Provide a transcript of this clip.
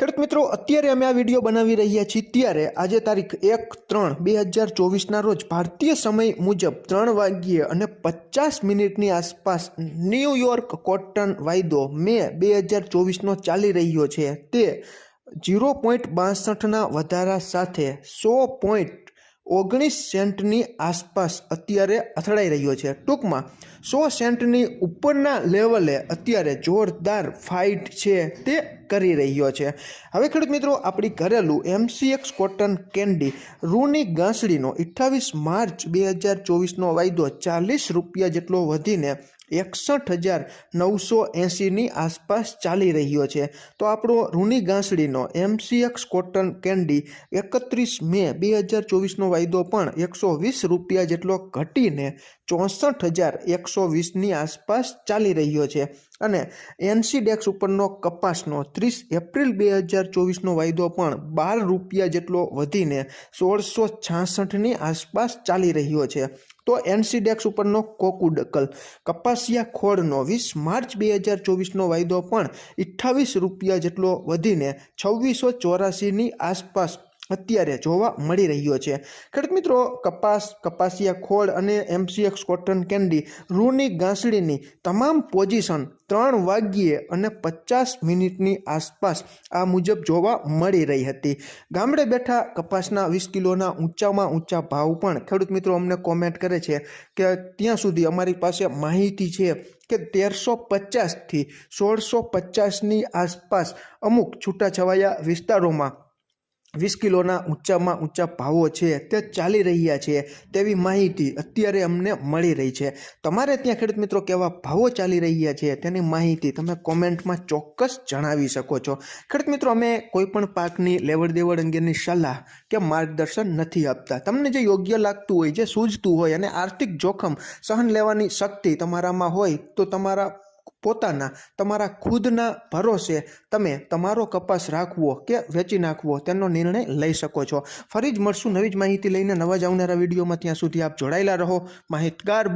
ખેડૂત મિત્રો, અત્યારે અમે આ વીડિયો બનાવી રહ્યા છીએ. ત્યારે આજે તારીખ એક ત્રણ બે હજાર ચોવીસના રોજ ભારતીય સમય મુજબ ત્રણ વાગ્યે અને પચાસ મિનિટની આસપાસ ન્યૂયોર્ક કોટન વાયદો મે બે હજાર ચોવીસનો ચાલી રહ્યો છે. તે જીરો પોઈન્ટ બાસઠના વધારા સાથે સો પોઈન્ટ ઓગણીસ સેન્ટની આસપાસ અત્યારે અથડાઈ રહ્યો છે. ટૂંકમાં સો સેન્ટની ઉપરના લેવલે અત્યારે જોરદાર ફાઇટ છે તે કરી રહ્યો છે. હવે ખેડૂત મિત્રો, આપણી ઘરેલું એમસીએક્સ કોટન કેન્ડી રૂની ગાંસડીનો અઠ્ઠાવીસ માર્ચ બે હજાર ચોવીસનો વાયદો ચાલીસ રૂપિયા જેટલો વધીને એકસઠ હજાર નવસો એંસીની આસપાસ ચાલી રહ્યો છે. તો આપણો રૂની ગાંસડીનો એમસીએક્સ કોટન કેન્ડી એકત્રીસ મે બે હજાર ચોવીસનો વાયદો પણ એકસો વીસ રૂપિયા જેટલો ઘટીને ચોસઠ હજાર એકસો વીસની આસપાસ ચાલી રહ્યો છે. અને એનસી ડેક્સ ઉપરનો કપાસનો ત્રીસ એપ્રિલ બે હજાર ચોવીસનો વાયદો પણ બાર રૂપિયા જેટલો વધીને સોળસો છાસઠની આસપાસ ચાલી રહ્યો છે. તો એનસીડેક્સ ઉપરનો કોકુડકલ કપાસિયા ખોળનો વીસ માર્ચ બે હજાર ચોવીસનો વાયદો પણ અઠ્ઠાવીસ રૂપિયા જેટલો વધીને છવ્વીસો ચોરાસીની આસપાસ અત્યારે જોવા મળી રહ્યો છે. ખેડૂત મિત્રો, કપાસ, કપાસિયા ખોળ અને એમસીએક્સ કોટન કેન્ડી, રૂની ગાંસડીની તમામ પોઝિશન ત્રણ વાગ્યે અને પચાસ મિનિટની આસપાસ આ મુજબ જોવા મળી રહી હતી. ગામડે બેઠા કપાસના વીસ કિલોના ઊંચામાં ઊંચા ભાવ પણ ખેડૂત મિત્રો અમને કોમેન્ટ કરે છે કે ત્યાં સુધી અમારી પાસે માહિતી છે કે તેરસો પચાસથી સોળસો પચાસની આસપાસ અમુક છૂટાછવાયા વિસ્તારોમાં વીસ કિલોના ઊંચામાં ઊંચા ભાવો છે, તે ચાલી રહ્યા છે, તેવી માહિતી અત્યારે અમને મળી રહી છે. તમારે ત્યાં ખેડૂત મિત્રો કેવા ભાવો ચાલી રહ્યા છે, તેની માહિતી તમે કોમેન્ટમાં ચોક્કસ જણાવી શકો છો. ખેડૂત મિત્રો, અમે કોઈપણ પાકની લેવડ દેવડ અંગેની સલાહ કે માર્ગદર્શન નથી આપતા. તમને જે યોગ્ય લાગતું હોય, જે સૂઝતું હોય અને આર્થિક જોખમ સહન લેવાની શક્તિ તમારામાં હોય, તો તમારા પોતાના, તમારા ખુદના ભરોસે તમે તમારો કપાસ રાખવો કે વેચી નાખવો, તેનો નિર્ણય લઈ શકો છો. ફરી જ મળશું નવી જ માહિતી લઈને નવા જ આવનારા વિડીયોમાં. ત્યાં સુધી આપ જોડાયેલા રહો. માહિતગાર